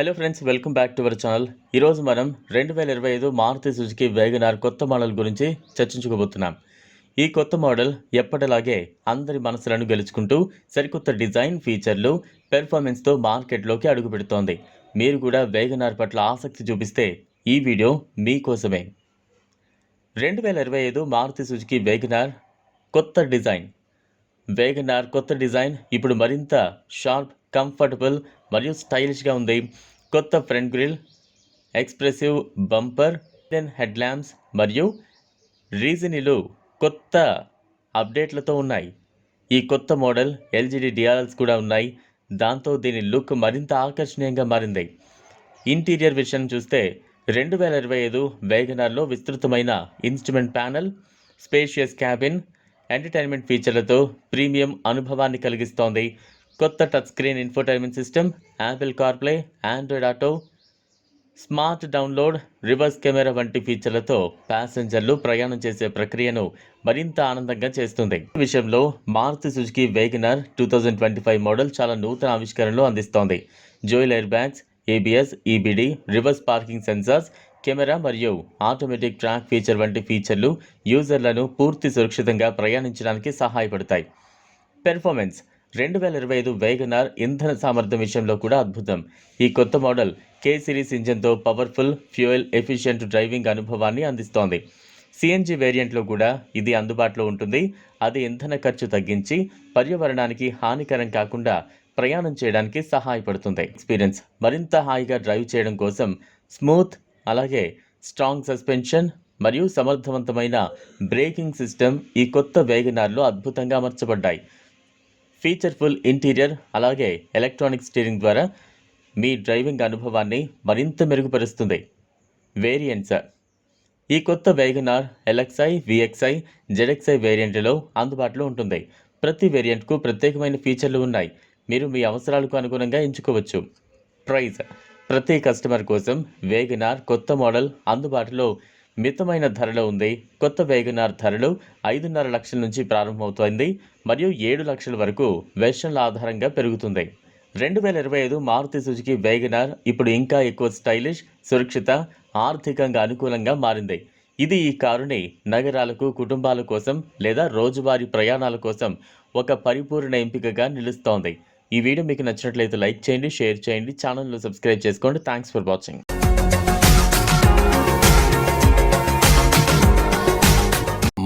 Hello friends welcome back to our channel ఈరోజు మనం రెండు వేల ఇరవై ఐదు మారుతి సుజుకి వేగనార్ కొత్త మోడల్ గురించి చర్చించుకోబోతున్నాం. ఈ కొత్త మోడల్ ఎప్పటిలాగే అందరి మనసులను గెలుచుకుంటూ సరికొత్త డిజైన్ ఫీచర్లు పెర్ఫార్మెన్స్తో మార్కెట్లోకి అడుగుపెడుతోంది. మీరు కూడా వేగనార్ పట్ల ఆసక్తి చూపిస్తే ఈ వీడియో మీకోసమే. రెండు వేల ఇరవై ఐదు మారుతి సుజుకి వేగనార్ కొత్త డిజైన్. వేగనార్ కొత్త డిజైన్ ఇప్పుడు మరింత షార్ప్ కంఫర్టబుల్ మరియు స్టైలిష్గా ఉంది. కొత్త front grille expressive bumper head lamps మరియు రీజనీలు కొత్త అప్డేట్లతో ఉన్నాయి. ఈ కొత్త మోడల్ ఎల్జీడీ డిఆర్ఎల్స్ కూడా ఉన్నాయి. దాంతో దీని లుక్ మరింత ఆకర్షణీయంగా మారింది. ఇంటీరియర్ విషయం చూస్తే రెండు వేల ఇరవై ఐదు వేగనార్లో విస్తృతమైన instrument panel spacious cabin entertainment ఫీచర్లతో ప్రీమియం అనుభవాన్ని కలిగిస్తోంది. కొత్త touch screen infotainment system Apple CarPlay Android auto smart download reverse camera వంటి ఫీచర్లతో ప్యాసింజర్లు ప్రయాణం చేసే ప్రక్రియను మరింత ఆనందంగా చేస్తుంది. విషయంలో Maruti Suzuki WagonR two thousand twenty five model చాలా నూతన ఆవిష్కరణలు అందిస్తోంది. జోయిల్ air bags ABS EBD reverse parking sensors camera మరియు ఆటోమేటిక్ ట్రాక్ ఫీచర్ వంటి ఫీచర్లు యూజర్లను పూర్తి సురక్షితంగా ప్రయాణించడానికి సహాయపడతాయి. పెర్ఫార్మెన్స్ రెండు వేల ఇరవై ఐదు వేగనార్ ఇంధన సామర్థ్యం విషయంలో కూడా అద్భుతం. ఈ కొత్త మోడల్ కే సిరీస్ ఇంజన్తో పవర్ఫుల్ ఫ్యూయల్ ఎఫిషియెంట్ డ్రైవింగ్ అనుభవాన్ని అందిస్తోంది. సిఎన్జి వేరియంట్లో కూడా ఇది అందుబాటులో ఉంటుంది. అది ఇంధన ఖర్చు తగ్గించి పర్యావరణానికి హానికరం కాకుండా ప్రయాణం చేయడానికి సహాయపడుతుంది. ఎక్స్పీరియన్స్ మరింత హాయిగా డ్రైవ్ చేయడం కోసం స్మూత్ అలాగే స్ట్రాంగ్ సస్పెన్షన్ మరియు సమర్థవంతమైన బ్రేకింగ్ సిస్టమ్ ఈ కొత్త వేగనార్లో అద్భుతంగా అమర్చబడ్డాయి. ఫీచర్ఫుల్ ఇంటీరియర్ అలాగే ఎలక్ట్రానిక్ స్టీరింగ్ ద్వారా మీ డ్రైవింగ్ అనుభవాన్ని మరింత మెరుగుపరుస్తుంది. వేరియంట్స్. ఈ కొత్త వేగనార్ ఎల్ఎక్స్ఐ విఎక్స్ఐ జెడ్ఎక్స్ఐ వేరియంట్లో అందుబాటులో ఉంటుంది. ప్రతి వేరియంట్కు ప్రత్యేకమైన ఫీచర్లు ఉన్నాయి. మీరు మీ అవసరాలకు అనుగుణంగా ఎంచుకోవచ్చు. ప్రైస్. ప్రతి కస్టమర్ కోసం వేగనార్ కొత్త మోడల్ అందుబాటులో మితమైన ధరలో ఉంది. కొత్త వేగనార్ ధరలు ఐదున్నర లక్షల నుంచి ప్రారంభమవుతోంది. మరియు ఏడు లక్షల వరకు వెర్షన్ల ఆధారంగా పెరుగుతుంది. రెండు వేల ఇరవై ఐదు మారుతి సుజుకి వేగనార్ ఇప్పుడు ఇంకా ఎక్కువ స్టైలిష్ సురక్షిత ఆర్థికంగా అనుకూలంగా మారింది. ఇది ఈ కారుని నగరాలకు కుటుంబాల కోసం లేదా రోజువారీ ప్రయాణాల కోసం ఒక పరిపూర్ణ ఎంపికగా నిలుస్తోంది. ఈ వీడియో మీకు నచ్చినట్లయితే లైక్ చేయండి షేర్ చేయండి ఛానల్ను సబ్స్క్రైబ్ చేసుకోండి. Thanks for watching.